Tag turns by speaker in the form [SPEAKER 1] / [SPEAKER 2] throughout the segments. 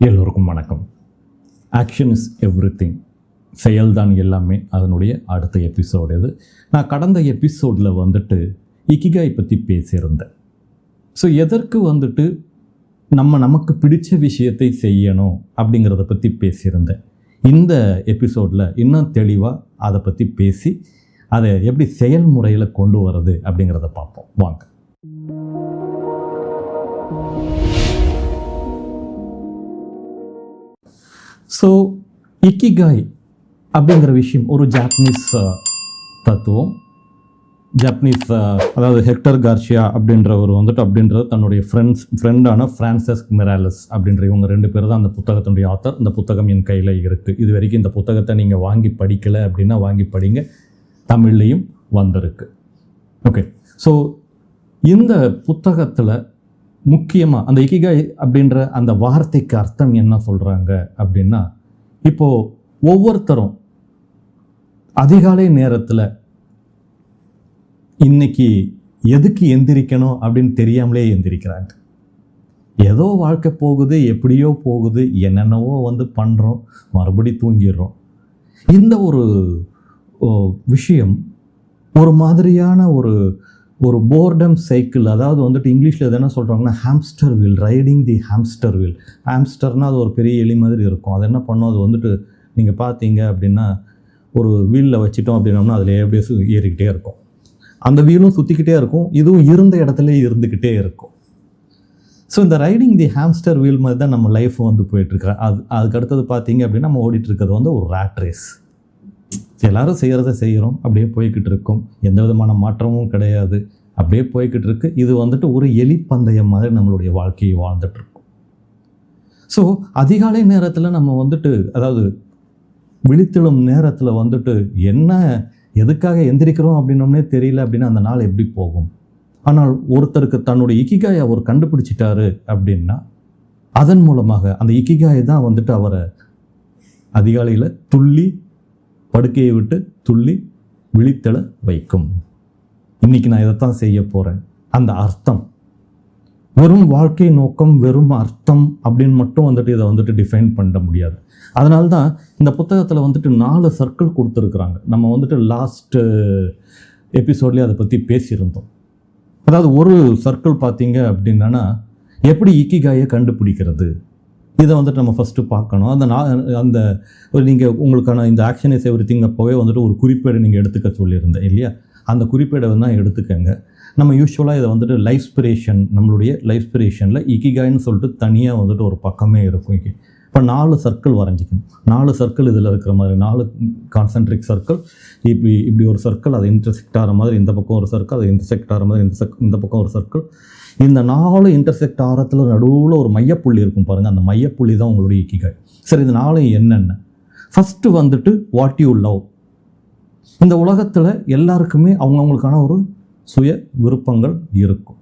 [SPEAKER 1] எல்லோருக்கும் வணக்கம். Action is every thing செயல்தான் எல்லாமே அதனுடைய அடுத்த எபிசோடு இது. நான் கடந்த எபிசோடில் வந்துட்டு இக்கிகாய் பற்றி பேசியிருந்தேன். ஸோ எதற்கு வந்துட்டு நம்ம நமக்கு பிடிச்ச விஷயத்தை செய்யணும் அப்படிங்கிறத பற்றி பேசியிருந்தேன். இந்த எபிசோடில் இன்னும் தெளிவாக அதை பற்றி பேசி அதை எப்படி செயல்முறையில் கொண்டு வர்றது அப்படிங்கிறத பார்ப்போம். வாங்க. ஸோ இக்கிகாய் அப்படிங்கிற விஷயம் ஒரு ஜாப்பனீஸ் uh, தத்துவம். ஜப்பனீஸ் uh, அதாவது ஹெக்டர் கார்ஷியா அப்படின்றவர் வந்துட்டு அப்படின்றது தன்னுடைய ஃப்ரெண்ட்ஸ் ஃப்ரெண்டான ஃப்ரான்சஸ் மிராலஸ் அப்படின்ற இவங்க ரெண்டு பேர் தான் அந்த புத்தகத்தினுடைய ஆத்தர் இந்த புத்தகம் என் கையில் இருக்குது இது வரைக்கும் இந்த புத்தகத்தை நீங்கள் வாங்கி படிக்கலை அப்படின்னா வாங்கி படிங்க. தமிழ்லேயும் வந்திருக்கு. ஓகே ஸோ இந்த புத்தகத்தில் முக்கியமாக அந்த இக்கிகாய் அப்படின்ற அந்த வார்த்தைக்கு அர்த்தம் என்ன சொல்கிறாங்க அப்படின்னா இப்போது ஒவ்வொருத்தரும் அதிகாலை நேரத்தில் இன்னைக்கு எதுக்கு எந்திரிக்கணும் அப்படின்னு தெரியாமலே எந்திரிக்கிறாங்க. ஏதோ வாழ்க்கை போகுது எப்படியோ போகுது என்னென்னவோ வந்து பண்ணுறோம் மறுபடி தூங்கிடுறோம். இந்த ஒரு ஓ, விஷயம் ஒரு மாதிரியான ஒரு ஒரு போர்டம் சைக்கிள் அதாவது வந்துட்டு இங்கிலீஷில் எது என்ன சொல்கிறாங்கன்னா hamster wheel riding the hamster wheel ஹாம்ஸ்டர்னால் அது ஒரு பெரிய எலி மாதிரி இருக்கும். அது என்ன பண்ணும்? அது வந்துட்டு நீங்கள் பார்த்தீங்க அப்படின்னா ஒரு வீலில் வச்சிட்டோம் அப்படின்னோம்னா அதில் அப்படியே ஏறிக்கிட்டே இருக்கும். அந்த வீலும் சுற்றிக்கிட்டே இருக்கும். இதுவும் இருந்த இடத்துல இருந்துக்கிட்டே இருக்கும். ஸோ இந்த ரைடிங் தி ஹாம்ஸ்டர் வீல் மாதிரி தான் நம்ம லைஃப் வந்து போயிட்டுருக்கு அது அதுக்கு அடுத்தது பார்த்தீங்க அப்படின்னா நம்ம ஓடிட்டுருக்கிறது வந்து ஒரு ரேட் ரேஸ் எல்லாரும் செய்கிறத செய்கிறோம் அப்படியே போய்கிட்டு இருக்கோம். எந்த விதமான மாற்றமும் கிடையாது. அப்படியே போய்கிட்டு இருக்கு. இது வந்துட்டு ஒரு எலிப்பந்தயம் மாதிரி நம்மளுடைய வாழ்க்கையை வாழ்ந்துட்டு ஸோ அதிகாலை நேரத்தில் நம்ம வந்துட்டு அதாவது விழித்தெழும் நேரத்தில் வந்துட்டு என்ன எதுக்காக எந்திரிக்கிறோம் அப்படின்னோம்னே தெரியல அப்படின்னா அந்த நாள் எப்படி போகும்? ஆனால் ஒருத்தருக்கு தன்னுடைய இக்கிகாயை அவர் கண்டுபிடிச்சிட்டாரு அப்படின்னா அதன் மூலமாக அந்த இக்கிகாயை தான் வந்துட்டு அவரை அதிகாலையில் துள்ளி படுக்கையை விட்டு துள்ளி விழித்தெழ வைக்கும். இன்னைக்கு நான் இதைத்தான் செய்ய போகிறேன் அந்த அர்த்தம். வெறும் வாழ்க்கை நோக்கம் வெறும் அர்த்தம் அப்படின்னு மட்டும் வந்துட்டு இதை வந்துட்டு டிஃபைன் பண்ண முடியாது. அதனால தான் இந்த புத்தகத்தில் வந்துட்டு நாலு சர்க்கிள் கொடுத்துருக்குறாங்க. நம்ம வந்துட்டு uh, லாஸ்ட்டு எபிசோட்லேயே அதை பற்றி பேசியிருந்தோம். அதாவது ஒரு சர்க்கிள் பார்த்தீங்க அப்படின்னா எப்படி இக்கிகாயை கண்டுபிடிக்கிறது? இதை வந்துட்டு நம்ம ஃபஸ்ட்டு பார்க்கணும். அந்த நான் அந்த நீங்கள் உங்களுக்கான இந்த ஆக்ஷன் இஸ் எவ்ரி திங் அப்போவே வந்துட்டு ஒரு குறிப்பேடு நீங்கள் எடுத்துக்க சொல்லியிருந்தேன் இல்லையா? அந்த குறிப்பேடை வந்து தான் எடுத்துக்கங்க. நம்ம யூஸ்வலாக இதை வந்துட்டு லைஃப் ஸ்பிரேஷன் நம்மளுடைய லைஃப் ஸ்பிரேஷனில் இக்கிகாய்னு சொல்லிட்டு தனியாக வந்துட்டு ஒரு பக்கமே இருக்கும் இப்போ நாலு சர்க்கிள் வரைஞ்சிக்கணும். நாலு சர்க்கிள் இதில் இருக்கிற மாதிரி நாலு கான்சென்ட்ரிக் சர்க்கிள் இப்படி இப்படி ஒரு சர்க்கிள் அது இன்டர்செக்ட் ஆகிற மாதிரி இந்த பக்கம் ஒரு சர்க்கிள் அது இன்டர்செக்ட் ஆகிற மாதிரி இந்த சக் இந்த பக்கம் ஒரு சர்க்கிள் இந்த நாலு இன்டர்செக்ட் ஆகிறத்துல நடுவில் ஒரு மையப்புள்ளி இருக்கும் பாருங்கள் அந்த மையப்புள்ளி தான் உங்களுடைய இக்கிகாய் சரி இந்த நாலு என்னென்ன? ஃபஸ்ட்டு வந்துட்டு வாட் யூ லவ் இந்த உலகத்தில் எல்லாருக்குமே அவங்கவுங்களுக்கான ஒரு சுய விருப்பங்கள் இருக்கும்.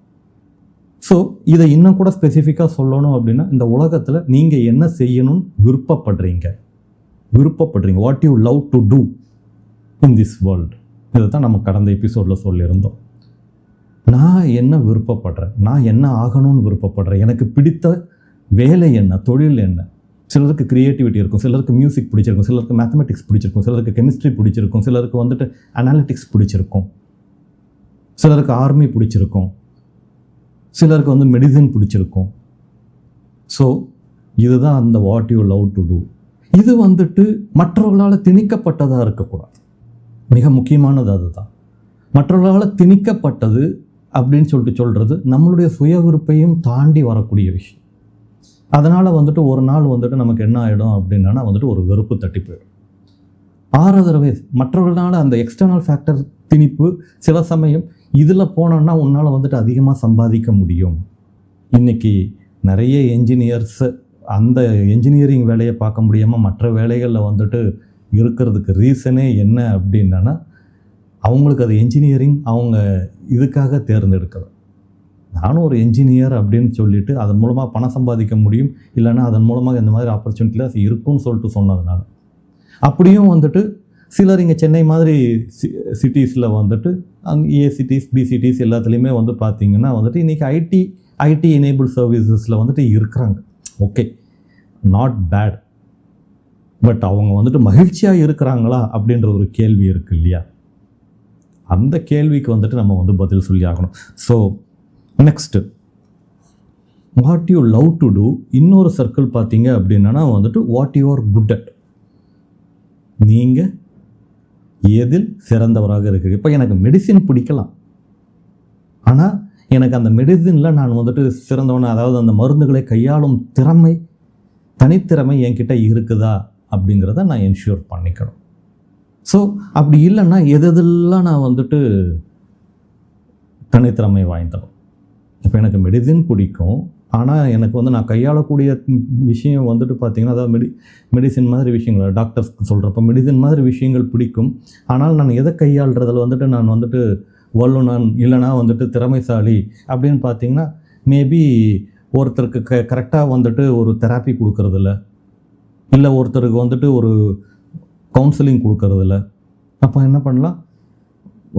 [SPEAKER 1] ஸோ இதை இன்னும் கூட ஸ்பெசிஃபிக்காக சொல்லணும் அப்படின்னா இந்த உலகத்தில் நீங்கள் என்ன செய்யணும்னு விருப்பப்படுறீங்க. விருப்பப்படுறீங்க. What you love to do in this world இதை தான் நம்ம கடந்த எபிசோடில் சொல்லியிருந்தோம். நான் என்ன விருப்பப்படுறேன்? நான் என்ன ஆகணும்னு விருப்பப்படுறேன்? எனக்கு பிடித்த வேலை என்ன? தொழில் என்ன? சிலருக்கு க்ரியேட்டிவிட்டி இருக்கும். சிலருக்கு மியூசிக் பிடிச்சிருக்கும். சிலருக்கு மேத்தமெட்டிக்ஸ் பிடிச்சிருக்கும். சிலருக்கு கெமிஸ்ட்ரி பிடிச்சிருக்கும். சிலருக்கு வந்துட்டு அனாலிட்டிக்ஸ் பிடிச்சிருக்கும். சிலருக்கு ஆர்மி பிடிச்சிருக்கும். சிலருக்கு வந்து மெடிசின் பிடிச்சிருக்கும். ஸோ இதுதான் அந்த what you love to do இது வந்துட்டு மற்றவர்களால் திணிக்கப்பட்டதாக இருக்கக்கூடாது. மிக முக்கியமானது அதுதான். மற்றவர்களால் திணிக்கப்பட்டது அப்படின்னு சொல்லிட்டு சொல்கிறது நம்மளுடைய சுய விருப்பையும் தாண்டி வரக்கூடிய விஷயம். அதனால் வந்துட்டு ஒரு நாள் வந்துட்டு நமக்கு என்ன ஆகிடும் அப்படின்னா வந்துட்டு ஒரு வெறுப்பு தட்டி போயிடும். ஆறாவது மற்றவர்களால் அந்த எக்ஸ்டர்னல் ஃபேக்டர் திணிப்பு சில சமயம் இதில் போனோன்னா உன்னால் வந்துட்டு அதிகமாக சம்பாதிக்க முடியும். இன்றைக்கி நிறைய என்ஜினியர்ஸு அந்த என்ஜினியரிங் வேலையை பார்க்க முடியாமல் மற்ற வேலைகளில் வந்துட்டு இருக்கிறதுக்கு ரீசனே என்ன அப்படின்னா அவங்களுக்கு அது என்ஜினியரிங் அவங்க இதுக்காக தேர்ந்தெடுக்கிறது நானும் ஒரு என்ஜினியர் அப்படின்னு சொல்லிட்டு அதன் மூலமாக பணம் சம்பாதிக்க முடியும் இல்லைன்னா அதன் மூலமாக இந்த மாதிரி ஆப்பர்ச்சுனிட்டிலாம் இருக்கும்னு சொல்லிட்டு சொன்னதுனால. அப்படியும் வந்துட்டு சிலர் இங்கே சென்னை மாதிரி சி சிட்டிஸில் வந்துட்டு அங்கே ஏசிடிஸ் பிசிடிஸ் எல்லாத்துலேயுமே வந்து பார்த்தீங்கன்னா வந்துட்டு இன்றைக்கி ஐடி ஐடி எனேபிள் சர்வீசஸில் வந்துட்டு இருக்கிறாங்க. ஓகே நாட் பேட் பட் அவங்க வந்துட்டு மகிழ்ச்சியாக இருக்கிறாங்களா அப்படின்ற ஒரு கேள்வி இருக்கு இல்லையா? அந்த கேள்விக்கு வந்துட்டு நம்ம வந்து பதில் சொல்லி ஆகணும். So next what you love to do இன்னொரு சர்க்கிள் பார்த்தீங்க அப்படின்னா வந்துட்டு what you are good at நீங்கள் எதில் சிறந்தவராக இருக்குது இப்போ எனக்கு மெடிசின் பிடிக்கலாம். ஆனால் எனக்கு அந்த மெடிசினில் நான் வந்துட்டு சிறந்தவன் அதாவது அந்த மருந்துகளை கையாளும் திறமை தனித்திறமை என்கிட்ட இருக்குதா அப்படிங்கிறத நான் என்ஷூர் பண்ணிக்கணும். ஸோ அப்படி இல்லைன்னா எது எதெல்லாம் நான் வந்துட்டு தனித்திறமை வாய்ந்தவன்? இப்போ எனக்கு மெடிசின் பிடிக்கும். ஆனால் எனக்கு வந்து நான் கையாளக்கூடிய விஷயம் வந்துட்டு பார்த்தீங்கன்னா அதாவது மெடி மெடிசின் மாதிரி விஷயங்கள் டாக்டர்ஸ் சொல்கிறப்ப மெடிசின் மாதிரி விஷயங்கள் பிடிக்கும். ஆனால் நான் எதை கையாளுறதில் வந்துட்டு நான் வந்துட்டு வல்லுனன் இல்லைனா வந்துட்டு திறமைசாலி அப்படின்னு பார்த்தீங்கன்னா மேபி ஒருத்தருக்கு க கரெக்டாக வந்துட்டு ஒரு தெராப்பி கொடுக்கறதில்ல. இல்லை ஒருத்தருக்கு வந்துட்டு ஒரு கவுன்சிலிங் கொடுக்கறதில்ல. அப்போ என்ன பண்ணலாம்?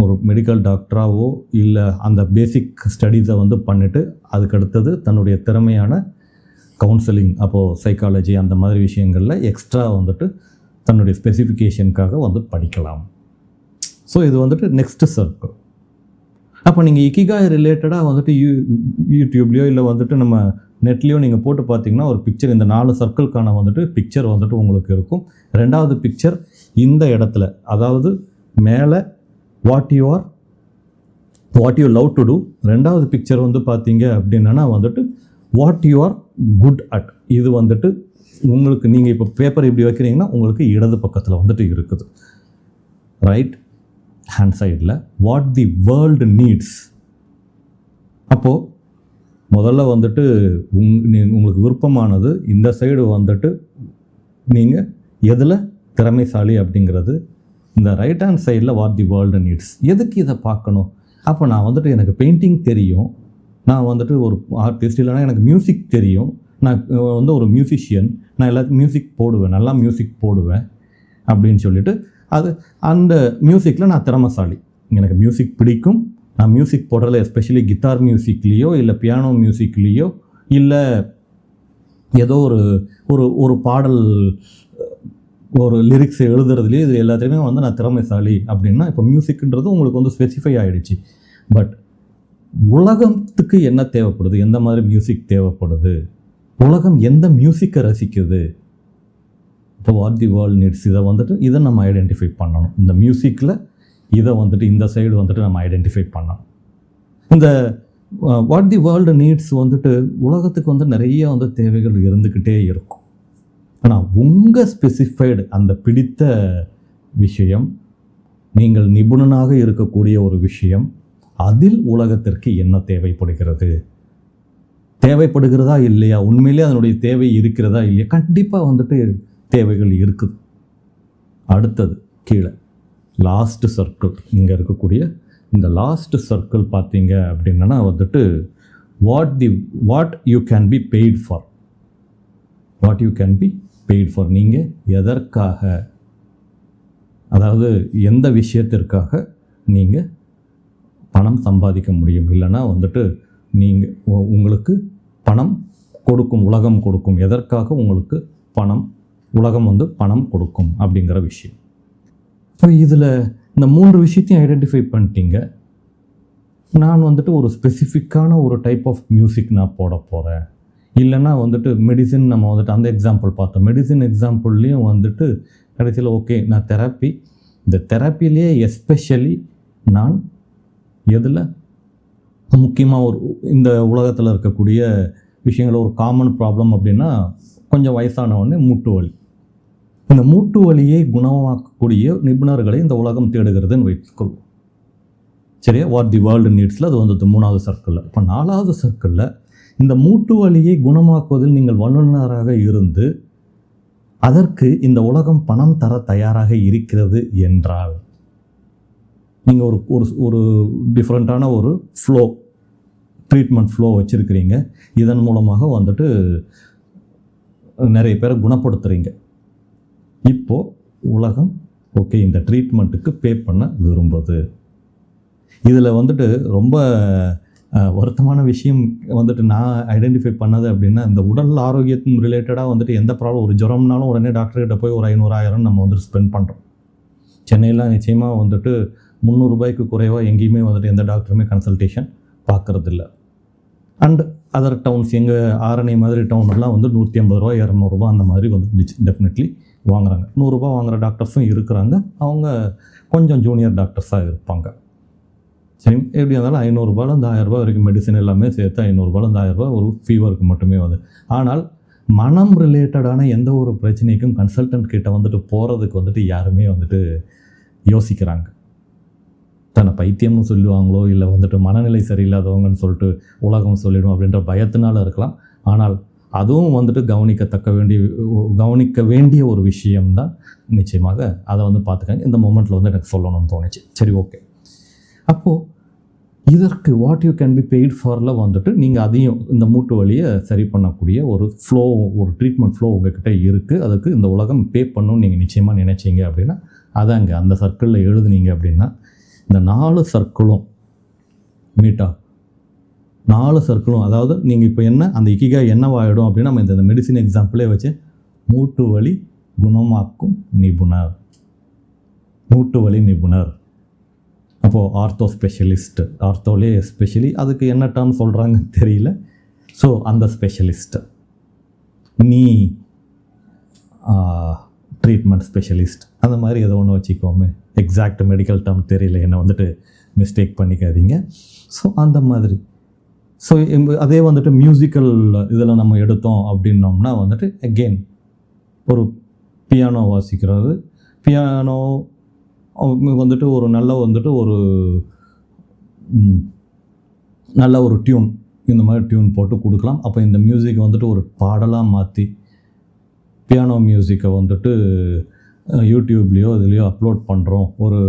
[SPEAKER 1] ஒரு மெடிக்கல் டாக்டராகவோ இல்லை அந்த பேசிக் ஸ்டடீஸை வந்து பண்ணிவிட்டு அதுக்கு அடுத்தது தன்னுடைய திறமையான கவுன்சிலிங் அப்போது சைக்காலஜி அந்த மாதிரி விஷயங்களில் எக்ஸ்ட்ரா வந்துட்டு தன்னுடைய ஸ்பெசிஃபிகேஷனுக்காக வந்து படிக்கலாம். ஸோ இது வந்துட்டு நெக்ஸ்ட்டு சர்க்கிள் அப்போ நீங்கள் இக்கிகாய் ரிலேட்டடாக வந்துட்டு யூ யூடியூப்லேயோ இல்லை வந்துட்டு நம்ம நெட்லேயோ நீங்கள் போட்டு பார்த்தீங்கன்னா ஒரு பிக்சர் இந்த நாலு சர்க்கிள்கான வந்துட்டு பிக்சர் வந்துட்டு உங்களுக்கு இருக்கும். ரெண்டாவது பிக்சர் இந்த இடத்துல அதாவது மேலே what you are what you love to do ரெண்டாவது பிக்சர் வந்து பார்த்தீங்க அப்படின்னா வந்துட்டு what you are good at இது வந்துட்டு உங்களுக்கு நீங்கள் இப்போ பேப்பர் இப்படி வைக்கிறீங்கன்னா உங்களுக்கு இடது பக்கத்தில் வந்துட்டு இருக்குது. ரைட் ஹேண்ட் சைடில் வாட் தி வேர்ல்டு நீட்ஸ் அப்போது முதல்ல வந்துட்டு உங் நீ- உங்களுக்கு விருப்பமானது இந்த சைடு வந்துட்டு நீங்கள் எதில் திறமைசாலி அப்படிங்கிறது இந்த ரைட் ஹேண்ட் சைடில் வாட் தி வேர்ல்டு நீட்ஸ் எதுக்கு இதை பார்க்கணும்? அப்போ நான் வந்துட்டு எனக்கு பெயிண்டிங் தெரியும். நான் வந்துட்டு ஒரு ஆர்டிஸ்ட் இல்லைனா எனக்கு மியூசிக் தெரியும். நான் வந்து ஒரு மியூசிஷியன் நான் எல்லாத்தையும் மியூசிக் போடுவேன். நல்லா மியூசிக் போடுவேன். அப்படின்னு சொல்லிட்டு அது அந்த மியூசிக்கில் நான் திறமசாலி. எனக்கு மியூசிக் பிடிக்கும். நான் மியூசிக் போடுறதில் எஸ்பெஷலி கிட்டார் மியூசிக்லேயோ இல்லை பியானோ மியூசிக்லேயோ இல்லை ஏதோ ஒரு ஒரு ஒரு பாடல் ஒரு லிரிக்ஸ் எழுதுறதுலேயே இது எல்லாத்துலேயுமே வந்து நான் திறமைசாலி அப்படின்னா இப்போ மியூசிக்ன்றது உங்களுக்கு வந்து ஸ்பெசிஃபை ஆகிடுச்சு பட் உலகத்துக்கு என்ன தேவைப்படுது? எந்த மாதிரி மியூசிக் தேவைப்படுது? உலகம் எந்த மியூசிக்கை ரசிக்குது? இப்போ வாட் தி வேர்ல்ட் நீட்ஸ் இதை வந்துட்டு இதை நம்ம ஐடென்டிஃபை பண்ணணும். இந்த மியூசிக்கில் இதை வந்துட்டு இந்த சைடு வந்துட்டு நம்ம ஐடென்டிஃபை பண்ணணும். இந்த வாட் தி வேர்ல்டு நீட்ஸ் வந்துட்டு உலகத்துக்கு வந்து நிறைய வந்து தேவைகள் இருந்துக்கிட்டே இருக்கும். ஆனால் உங்கள் ஸ்பெசிஃபைடு அந்த பிடித்த விஷயம் நீங்கள் நிபுணனாக இருக்கக்கூடிய ஒரு விஷயம் அதில் உலகத்திற்கு என்ன தேவைப்படுகிறது? தேவைப்படுகிறதா இல்லையா? உண்மையிலே அதனுடைய தேவை இருக்கிறதா இல்லையா? கண்டிப்பாக வந்துட்டு தேவைகள் இருக்குது. அடுத்தது கீழே லாஸ்ட்டு சர்க்கிள் இங்கே இருக்கக்கூடிய இந்த லாஸ்ட்டு சர்க்கிள் பார்த்தீங்க அப்படின்னா வந்துட்டு what the what you can be paid for what you can be paid for நீங்கள் எதற்காக? அதாவது எந்த விஷயத்திற்காக நீங்கள் பணம் சம்பாதிக்க முடியும்? இல்லைன்னா வந்துட்டு நீங்கள் உங்களுக்கு பணம் கொடுக்கும் உலகம் கொடுக்கும். எதற்காக உங்களுக்கு பணம் உலகம் வந்து பணம் கொடுக்கும் அப்படிங்கிற விஷயம். இப்போ இதில் இந்த மூன்று விஷயத்தையும் ஐடென்டிஃபை பண்ணிட்டீங்க. நான் வந்துட்டு ஒரு ஸ்பெசிஃபிக்கான ஒரு டைப் ஆஃப் மியூசிக் நான் போட போகிறேன் இல்லைன்னா வந்துட்டு மெடிசின் நம்ம வந்துட்டு அந்த எக்ஸாம்பிள் பார்த்தோம். மெடிசின் எக்ஸாம்பிள்லேயும் வந்துட்டு கடைசியில் ஓகே நான் தெரப்பி இந்த தெரப்பிலேயே எஸ்பெஷலி நான் எதில் முக்கியமாக ஒரு இந்த உலகத்தில் இருக்கக்கூடிய விஷயங்கள் ஒரு காமன் ப்ராப்ளம் அப்படின்னா கொஞ்சம் வயசானவொடனே மூட்டு வலி. இந்த மூட்டு வலியை குணமாக்கக்கூடிய நிபுணர்களை இந்த உலகம் தேடுகிறதுன்னு வைத்துக்கொள்வோம் சரியா? வாட் தி வேர்ல்டு நீட்ஸில் அது வந்துட்டு மூணாவது சர்க்கிளில் இப்போ நாலாவது சர்க்கிளில் இந்த மூட்டு வலியை குணமாக்குவதில் நீங்கள் வல்லுநராக இருந்து அதற்கு இந்த உலகம் பணம் தர தயாராக இருக்கிறது என்றால் நீங்கள் ஒரு ஒரு ஒரு டிஃப்ரெண்ட்டான ஒரு ஃப்ளோ ட்ரீட்மெண்ட் ஃப்ளோ வச்சுருக்கிறீங்க. இதன் மூலமாக வந்துட்டு நிறைய பேரை குணப்படுத்துகிறீங்க இப்போது உலகம் ஓகே இந்த ட்ரீட்மெண்ட்டுக்கு பே பண்ண விரும்புது. இதில் வந்துட்டு ரொம்ப வருத்தமான விஷயம் வந்துட்டு நான் ஐடென்டிஃபை பண்ணது அப்படின்னா இந்த உடல் ஆரோக்கியத்தின் ரிலேட்டடாக வந்துட்டு எந்த ப்ராப்ளம் ஒரு ஜுரம்னாலும் உடனே டாக்டர்கிட்ட போய் ஒரு ஐநூறு ஆயிரம் நம்ம வந்துட்டு ஸ்பெண்ட் பண்ணுறோம் சென்னையில் நிச்சயமாக வந்துட்டு முந்நூறுபாய்க்கு குறைவாக எங்கேயுமே வந்துட்டு எந்த டாக்டருமே கன்சல்டேஷன் பார்க்குறதில்ல. அண்ட் அதர் டவுன்ஸ் எங்கள் ஆரணி மாதிரி டவுன்லாம் வந்து நூற்றி ஐம்பது ரூபா இரநூறுபா அந்த மாதிரி வந்து டெஃபினெட்லி வாங்குறாங்க. நூறுரூபா வாங்குற டாக்டர்ஸும் இருக்கிறாங்க. அவங்க கொஞ்சம் ஜூனியர் டாக்டர்ஸாக இருப்பாங்க. சரி எப்படி இருந்தாலும் ஐநூறுரூபாலேருந்து ஆயிரரூபா வரைக்கும் மெடிசன் எல்லாமே சேர்த்து ஐநூறுரூபாலேருந்து ஆயிரரூபா ஒரு ஃபீவருக்கு மட்டுமே வந்து ஆனால் மனம் ரிலேட்டடான எந்த ஒரு பிரச்சனைக்கும் கன்சல்டன்ட் கிட்ட வந்துட்டு போகிறதுக்கு வந்துட்டு யாருமே வந்துட்டு யோசிக்கிறாங்க. தன்னை பைத்தியம்னு சொல்லுவாங்களோ இல்லை வந்துட்டு மனநிலை சரியில்லாதவங்கன்னு சொல்லிட்டு உலகம் சொல்லிடும் அப்படின்ற பயத்தினால இருக்கலாம். ஆனால் அதுவும் வந்துட்டு கவனிக்கத்தக்க வேண்டிய கவனிக்க வேண்டிய ஒரு விஷயம்தான். நிச்சயமாக அதை வந்து பார்த்துக்கங்க. இந்த மூமெண்ட்டில் வந்து எனக்கு சொல்லணும்னு தோணுச்சு. சரி ஓகே அப்போது இதற்கு what you can be paid ஃபாரில் வந்துட்டு நீங்கள் அதையும் இந்த மூட்டு வலியை சரி பண்ணக்கூடிய ஒரு ஃப்ளோ ஒரு ட்ரீட்மெண்ட் ஃப்ளோ உங்ககிட்ட இருக்குது அதுக்கு இந்த உலகம் பே பண்ணணும்னு நீங்கள் நிச்சயமாக நினச்சிங்க அப்படின்னா அதாங்க அந்த சர்க்கிளில் எழுதுனீங்க அப்படின்னா இந்த நாலு சர்க்கிளும் மீட்டா நாலு சர்க்கிளும் அதாவது நீங்கள் இப்போ என்ன அந்த இக்கிகா என்னவாயிடும் அப்படின்னா நம்ம இந்த மெடிசின் எக்ஸாம்பிளே வச்சு மூட்டு வலி குணமாக்கும் நிபுணர். மூட்டு வலி நிபுணர். அப்போது ஆர்த்தோ ஸ்பெஷலிஸ்ட் ஆர்த்தோலே ஸ்பெஷலி அதுக்கு என்ன டேர்ம் சொல்கிறாங்கன்னு தெரியல. ஸோ அந்த ஸ்பெஷலிஸ்ட் நீ ட்ரீட்மெண்ட் ஸ்பெஷலிஸ்ட் அந்த மாதிரி ஏதோ ஒன்று வச்சுக்கோமே. எக்ஸாக்ட் மெடிக்கல் டேர்ம் தெரியல. என்னை வந்துட்டு மிஸ்டேக் பண்ணிக்காதீங்க. ஸோ அந்த மாதிரி. ஸோ அதே வந்துட்டு மியூசிக்கல் இதில் நம்ம எடுத்தோம் அப்படின்னோம்னா வந்துட்டு அகெயின் ஒரு பியானோ வாசிக்கிறது. பியானோ வந்துட்டு ஒரு நல்ல வந்துட்டு ஒரு நல்ல ஒரு டியூன் இந்த மாதிரி டியூன் போட்டு கொடுக்கலாம். அப்போ இந்த மியூசிக் வந்துட்டு ஒரு பாடலாக மாற்றி பியானோ மியூசிக்கை வந்துட்டு யூடியூப்லேயோ இதுலேயோ அப்லோட் பண்ணுறோம் ஒரு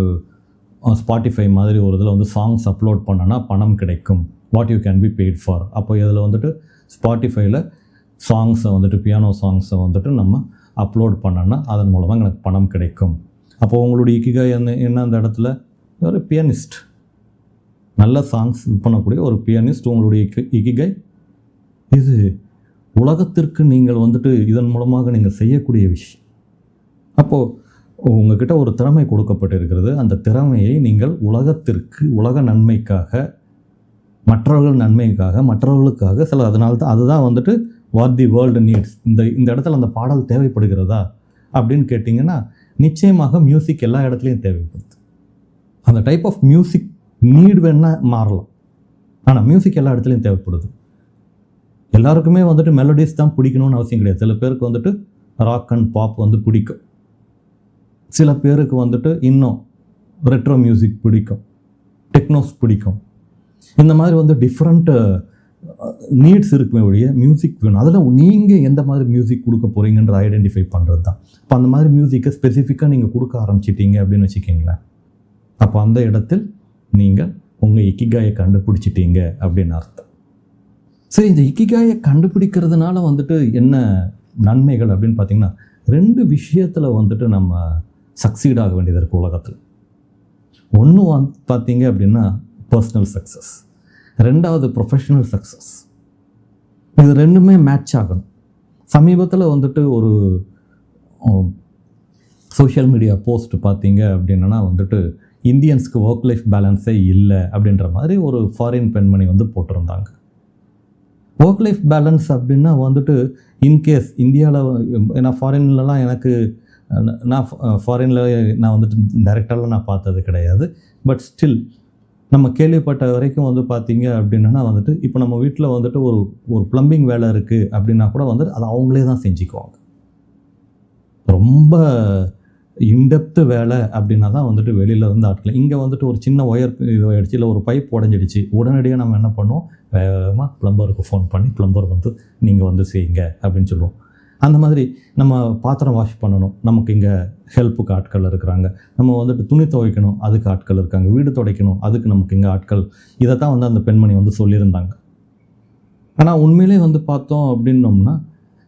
[SPEAKER 1] ஸ்பாட்டிஃபை மாதிரி ஒரு இதில் வந்து சாங்ஸ் அப்லோட் பண்ணனா பணம் கிடைக்கும். What you can be paid for அப்போ இதில் வந்துட்டு ஸ்பாட்டிஃபைல சாங்ஸை வந்துட்டு பியானோ சாங்ஸை வந்துட்டு நம்ம அப்லோட் பண்ணோன்னா அதன் மூலமாக எனக்கு பணம் கிடைக்கும். அப்போ உங்களுடைய இக்கிகா என்ன என்ன அந்த இடத்துல? ஒரு பியானிஸ்ட் நல்ல சாங்ஸ் இது பண்ணக்கூடிய ஒரு பியானிஸ்ட் உங்களுடைய இக்கி இக்கிகை. இது உலகத்திற்கு நீங்கள் வந்துட்டு இதன் மூலமாக நீங்கள் செய்யக்கூடிய விஷயம். அப்போது உங்ககிட்ட ஒரு திறமை கொடுக்கப்பட்டிருக்கிறது. அந்த திறமையை நீங்கள் உலகத்திற்கு உலக நன்மைக்காக மற்றவர்கள் நன்மைக்காக மற்றவர்களுக்காக சில அதனால தான் அதுதான் வந்துட்டு வாட் தி வேர்ல்டு நீட்ஸ் இந்த இந்த இடத்துல அந்த பாடல் தேவைப்படுகிறதா? அப்படின்னு கேட்டிங்கன்னா நிச்சயமாக மியூசிக் எல்லா இடத்துலையும் தேவைப்படுது. அந்த டைப் ஆஃப் மியூசிக் நீட் வேணால் மாறலாம். ஆனால் மியூசிக் எல்லா இடத்துலையும் தேவைப்படுது. எல்லாருக்குமே வந்துட்டு மெலடிஸ் தான் பிடிக்கணும்னு அவசியம் கிடையாது. சில பேருக்கு வந்துட்டு ராக் அண்ட் பாப் வந்து பிடிக்கும். சில பேருக்கு வந்துட்டு இன்னும் ரெட்ரோ மியூசிக் பிடிக்கும். டெக்னோஸ் பிடிக்கும். இந்த மாதிரி வந்து டிஃப்ரெண்ட்டு நீட்ஸ் இருக்குமே ஒழிய மியூசிக் வேணும். அதில் நீங்கள் எந்த மாதிரி மியூசிக் கொடுக்க போகிறீங்கன்ற ஐடென்டிஃபை பண்ணுறது தான் இப்போ அந்த மாதிரி மியூசிக்கை ஸ்பெசிஃபிக்காக நீங்கள் கொடுக்க ஆரம்பிச்சிட்டீங்க அப்படின்னு வச்சுக்கிங்களேன். அப்போ அந்த இடத்தில் நீங்கள் உங்கள் இக்கிகாயை கண்டுபிடிச்சிட்டீங்க அப்படின்னு அர்த்தம். சரி இந்த இக்கிகாயை கண்டுபிடிக்கிறதுனால வந்துட்டு என்ன நன்மைகள் அப்படின்னு பார்த்தீங்கன்னா ரெண்டு விஷயத்தில் வந்துட்டு நம்ம சக்சீட் ஆக வேண்டியது இருக்குது உலகத்தில். ஒன்று வந்து பார்த்தீங்க அப்படின்னா பர்சனல் சக்ஸஸ் ரெண்டாவது ப்ரொஃபஷனல் சக்ஸஸ் இது ரெண்டுமே மேட்ச் ஆகணும். சமீபத்தில் வந்துட்டு ஒரு சோஷியல் மீடியா போஸ்ட் பார்த்தீங்க அப்படின்னா வந்துட்டு இந்தியன்ஸ்க்கு ஒர்க் லைஃப் பேலன்ஸே இல்லை அப்படின்ற மாதிரி ஒரு ஃபாரின் பெண்மணி வந்து போட்டிருந்தாங்க. ஒர்க் லைஃப் பேலன்ஸ் அப்படின்னா வந்துட்டு இன்கேஸ் இந்தியாவில் ஏன்னா ஃபாரின்லலாம் எனக்கு நான் ஃபாரினில் நான் வந்துட்டு டேரெக்டாலாம் நான் பார்த்தது கிடையாது. பட் ஸ்டில் நம்ம கேள்விப்பட்ட வரைக்கும் வந்து பார்த்தீங்க அப்படின்னா வந்துட்டு இப்போ நம்ம வீட்டில் வந்துட்டு ஒரு ஒரு ப்ளம்பிங் வேலை இருக்குது அப்படின்னா கூட வந்துட்டு அதை அவங்களே தான் செஞ்சுக்குவாங்க. ரொம்ப இன்டெப்த்து வேலை அப்படின்னா தான் வந்துட்டு வெளியில் இருந்து ஆட்கள். இங்கே வந்துட்டு ஒரு சின்ன ஒயர் இதுவாயிடுச்சு இல்லை ஒரு பைப் உடஞ்சிடுச்சு உடனடியாக நம்ம என்ன பண்ணுவோம்? வேகமாக ப்ளம்பருக்கு ஃபோன் பண்ணி ப்ளம்பர் வந்து நீங்கள் வந்து செய்யுங்க அப்படின்னு சொல்லுவோம். அந்த மாதிரி நம்ம பாத்திரம் வாஷ் பண்ணணும். நமக்கு இங்கே ஹெல்ப்புக்கு ஆட்கள் இருக்கிறாங்க. நம்ம வந்துட்டு துணி துவைக்கணும் அதுக்கு ஆட்கள் இருக்காங்க. வீடு துடைக்கணும் அதுக்கு நமக்கு இங்கே ஆட்கள். இதை தான் வந்து அந்த பெண்மணி வந்து சொல்லியிருந்தாங்க. ஆனால் உண்மையிலே வந்து பார்த்தோம் அப்படின்னோம்னா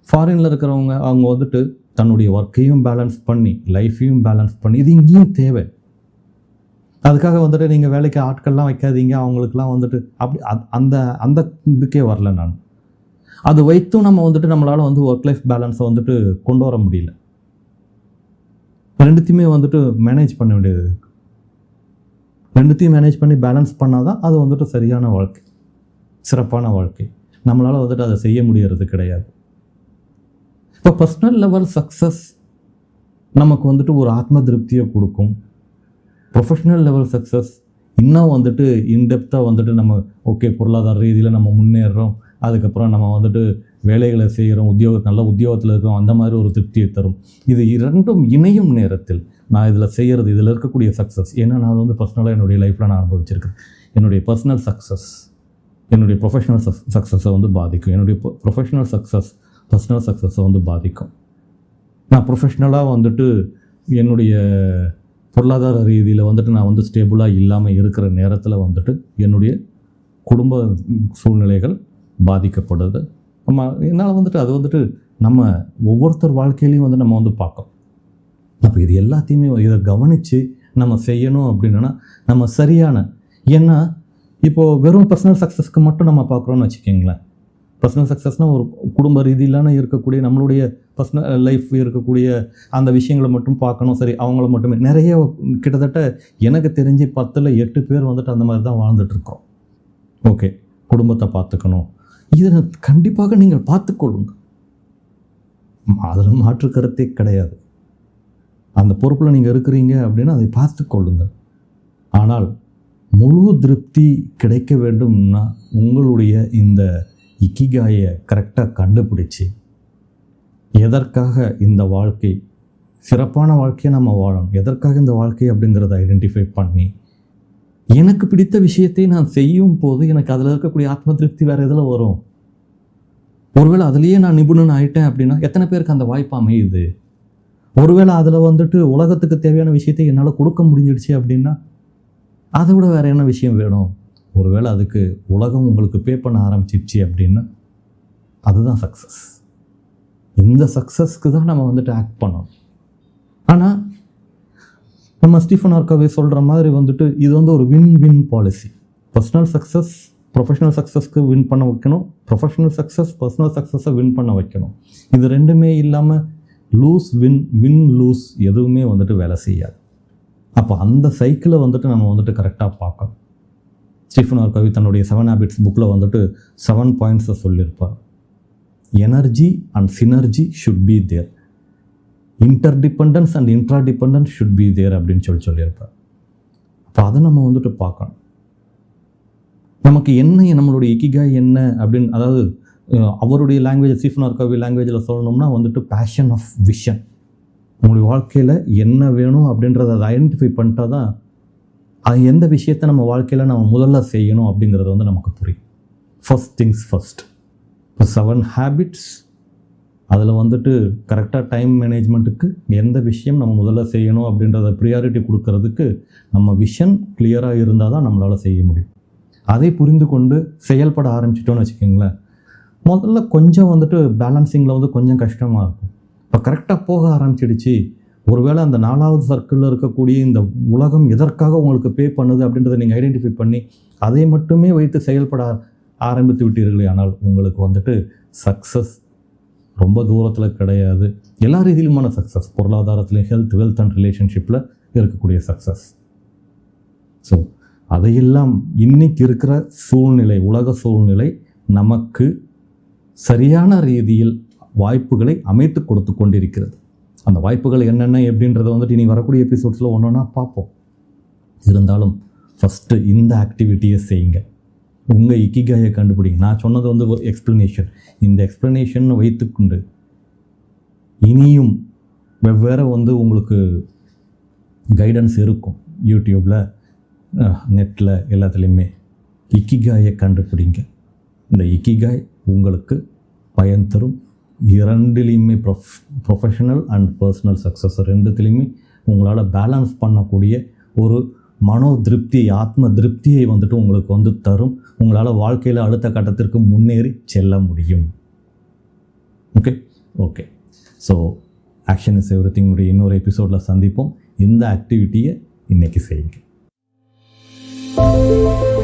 [SPEAKER 1] ஃபாரினில் இருக்கிறவங்க அவங்க வந்துட்டு தன்னுடைய ஒர்க்கையும் பேலன்ஸ் பண்ணி லைஃப்பையும் பேலன்ஸ் பண்ணி இது இங்கேயும் தேவை. அதுக்காக வந்துட்டு நீங்கள் வேலைக்கு ஆட்கள்லாம் வைக்காதீங்க. அவங்களுக்குலாம் வந்துட்டு அப்படி அந்த அந்த இதுக்கே வரல நான். அது வைத்தும் நம்ம வந்துட்டு நம்மளால் வந்து ஒர்க் லைஃப் பேலன்ஸை வந்துட்டு கொண்டு வர முடியல. ரெண்டுத்தையுமே வந்துட்டு மேனேஜ் பண்ண வேண்டியது இருக்குது ரெண்டுத்தையும் மேனேஜ் பண்ணி பேலன்ஸ் பண்ணால் தான் அது வந்துட்டு சரியான வாழ்க்கை சிறப்பான வாழ்க்கை. நம்மளால் வந்துட்டு அதை செய்ய முடியறது கிடையாது. இப்போ பர்சனல் லெவல் சக்ஸஸ் நமக்கு வந்துட்டு ஒரு ஆத்ம திருப்தியை கொடுக்கும். ப்ரொஃபஷ்னல் லெவல் சக்ஸஸ் இன்னும் வந்துட்டு இன்டெப்த்தாக வந்துட்டு நம்ம ஓகே பொருளாதார ரீதியில் நம்ம முன்னேறுறோம். அதுக்கப்புறம் நம்ம வந்துட்டு வேலைகளை செய்கிறோம் உத்தியோக நல்ல உத்தியோகத்தில் இருக்கிறோம் அந்த மாதிரி ஒரு திருப்தியை தரும். இது இரண்டும் இணையும் நேரத்தில் நான் இதில் செய்கிறது இதில் இருக்கக்கூடிய சக்ஸஸ் ஏன்னா நான் அது வந்து பர்சனலாக என்னுடைய லைஃப்பில் நான் அனுபவிச்சிருக்கேன் என்னுடைய பர்சனல் சக்ஸஸ் என்னுடைய ப்ரொஃபஷனல் சக்ஸஸை வந்து பாதிக்கும். என்னுடைய ப்ரொஃபஷனல் சக்ஸஸ் பர்சனல் சக்ஸஸை வந்து பாதிக்கும். நான் ப்ரொஃபஷ்னலாக வந்துட்டு என்னுடைய பொருளாதார ரீதியில் வந்துட்டு நான் வந்து ஸ்டேபிளாக இல்லாமல் இருக்கிற நேரத்தில் வந்துட்டு என்னுடைய குடும்ப சூழ்நிலைகள் பாதிக்கப்படுது. நம்ம என்னால் வந்துட்டு அது வந்துட்டு நம்ம ஒவ்வொருத்தர் வாழ்க்கையிலையும் வந்து நம்ம வந்து பார்க்கோம் அப்போ இது எல்லாத்தையுமே இதை கவனித்து நம்ம செய்யணும் அப்படின்னா நம்ம சரியான ஏன்னா இப்போது வெறும் பர்சனல் சக்ஸஸ்க்கு மட்டும் நம்ம பார்க்குறோன்னு வச்சுக்கோங்களேன். பர்சனல் சக்ஸஸ்னால் ஒரு குடும்ப ரீதியிலான இருக்கக்கூடிய நம்மளுடைய பர்சனல் லைஃப் இருக்கக்கூடிய அந்த விஷயங்களை மட்டும் பார்க்கணும். சரி அவங்கள மட்டுமே. நிறைய கிட்டத்தட்ட எனக்கு தெரிஞ்சு பத்தில் எட்டு பேர் வந்துட்டு அந்த மாதிரி தான் வாழ்ந்துட்டுருக்கோம் ஓகே. குடும்பத்தை பார்த்துக்கணும். இதனை கண்டிப்பாக நீங்கள் பார்த்துக்கொள்ளுங்க அதில் மாற்று கருத்தே கிடையாது. அந்த பொறுப்பில் நீங்கள் இருக்கிறீங்க அப்படின்னா அதை பார்த்துக்கொள்ளுங்கள். ஆனால் முழு திருப்தி கிடைக்க வேண்டும்னா உங்களுடைய இந்த இக்கிகாயை கரெக்டாக கண்டுபிடிச்சி எதற்காக இந்த வாழ்க்கை சிறப்பான வாழ்க்கையை நம்ம வாழணும்? எதற்காக இந்த வாழ்க்கை அப்படிங்கிறத ஐடென்டிஃபை பண்ணி எனக்கு பிடித்த விஷயத்தை நான் செய்யும் போது எனக்கு அதில் இருக்கக்கூடிய ஆத்ம திருப்தி வேறு எதில் வரும்? ஒருவேளை அதுலேயே நான் நிபுணன் ஆயிட்டேன் அப்படின்னா எத்தனை பேருக்கு அந்த வாய்ப்பு அமையுது? ஒருவேளை அதில் வந்துட்டு உலகத்துக்கு தேவையான விஷயத்தை என்னால் கொடுக்க முடிஞ்சிடுச்சு அப்படின்னா அதை விட வேறு என்ன விஷயம் வேணும்? ஒருவேளை அதுக்கு உலகம் உங்களுக்கு பே பண்ண ஆரம்பிச்சிடுச்சு அப்படின்னா அதுதான் சக்ஸஸ் இந்த சக்ஸஸ்க்கு தான் நம்ம வந்துட்டு ஆக்ட் பண்ணணும். ஆனால் நம்ம ஸ்டீஃபன் ஆர்காவே சொல்கிற மாதிரி வந்துட்டு இது வந்து ஒரு win win policy personal success professional சக்ஸஸ்க்கு win பண்ண வைக்கணும். ப்ரொஃபஷனல் சக்ஸஸ் பர்சனல் சக்ஸஸை வின் பண்ண வைக்கணும். இது ரெண்டுமே இல்லாமல் லூஸ் வின் வின் லூஸ் எதுவுமே வந்துட்டு வேலை செய்யாது. அப்போ அந்த சைக்கிளை வந்துட்டு நம்ம வந்துட்டு கரெக்டாக பார்க்கணும். ஸ்டீஃபன் ஆர் கவி தன்னுடைய செவன் ஹேபிட்ஸ் புக்கில் வந்துட்டு செவன் பாயிண்ட்ஸை சொல்லியிருப்பார். Energy and synergy should be there interdependence and intradependence should be there அப்படின்னு சொல்லி சொல்லியிருப்பார். அப்போ அதை நம்ம வந்துட்டு பார்க்கணும். நமக்கு என்ன நம்மளுடைய இக்கிகாய் என்ன அப்படின்னு அதாவது அவருடைய லாங்குவேஜ் ஸ்டீஃபன் கவி லாங்குவேஜில் சொல்லணும்னா வந்துட்டு பேஷன் ஆஃப் விஷன் நம்மளுடைய வாழ்க்கையில் என்ன வேணும் அப்படின்றத அதை ஐடென்டிஃபை பண்ணிட்டா தான் அது எந்த விஷயத்தை நம்ம வாழ்க்கையில் நம்ம முதல்ல செய்யணும் அப்படிங்கிறது வந்து நமக்கு புரியும். ஃபஸ்ட் திங்ஸ் ஃபர்ஸ்ட் இப்போ செவன் ஹேபிட்ஸ் அதில் வந்துட்டு கரெக்டாக டைம் மேனேஜ்மெண்ட்டுக்கு எந்த விஷயம் நம்ம முதல்ல செய்யணும் அப்படின்றத ப்ரியாரிட்டி கொடுக்கறதுக்கு நம்ம விஷன் கிளியராக இருந்தால் தான் நம்மளால் செய்ய முடியும். அதை புரிந்து கொண்டு செயல்பட ஆரம்பிச்சிட்டோன்னு வச்சுக்கோங்களேன். முதல்ல கொஞ்சம் வந்துட்டு பேலன்சிங்கில் வந்து கொஞ்சம் கஷ்டமாக இருக்கும். இப்போ கரெக்டாக போக ஆரம்பிச்சிடுச்சு. ஒருவேளை அந்த நாலாவது சர்க்கிளில் இருக்கக்கூடிய இந்த உலகம் எதற்காக உங்களுக்கு பே பண்ணுது அப்படின்றத நீங்கள் ஐடென்டிஃபை பண்ணி அதை மட்டுமே வைத்து செயல்பட ஆரம்பித்து விட்டீர்களே ஆனால் உங்களுக்கு வந்துட்டு சக்ஸஸ் ரொம்ப தூரத்தில் கிடையாது. எல்லா ரீதியிலுமான சக்ஸஸ் பொருளாதாரத்துலேயும் ஹெல்த் வெல்த் அண்ட் ரிலேஷன்ஷிப்பில் இருக்கக்கூடிய சக்ஸஸ் ஸோ அதையெல்லாம் இன்றைக்கி இருக்கிற சூழ்நிலை உலக சூழ்நிலை நமக்கு சரியான ரீதியில் வாய்ப்புகளை அமைத்து கொடுத்து கொண்டிருக்கிறது. அந்த வாய்ப்புகள் என்னென்ன எப்படின்றத வந்துட்டு இனி வரக்கூடிய எபிசோட்ஸில் ஒன்று ஒன்றா பார்ப்போம். இருந்தாலும் ஃபஸ்ட்டு இந்த ஆக்டிவிட்டியை செய்யுங்க. உங்கள் இக்கிகாயை கண்டுபிடிங்க. நான் சொன்னது வந்து ஒரு எக்ஸ்ப்ளனேஷன் இந்த எக்ஸ்ப்ளனேஷன் வைத்துக்கொண்டு இனியும் வெவ்வேறு வந்து உங்களுக்கு கைடன்ஸ் இருக்கும். யூடியூப்பில் நெட்டில் எல்லாத்துலேயுமே. இக்கிகாயை கண்டுபிடிங்க. இந்த இக்கிகாய் உங்களுக்கு பயன் தரும். இரண்டுலேயுமே prof professional and personal success ரெண்டுத்துலேயுமே உங்களால் பேலன்ஸ் பண்ணக்கூடிய ஒரு மனோ திருப்தி ஆத்ம திருப்தியை வந்துட்டு உங்களுக்கு வந்து தரும். உங்களால் வாழ்க்கையில் அடுத்த கட்டத்திற்கு முன்னேறி செல்ல முடியும். Okay okay so action is every திங்குடைய இன்னொரு எபிசோடில் சந்திப்போம். இந்த ஆக்டிவிட்டியை இன்றைக்கி செய்யுங்க.
[SPEAKER 2] you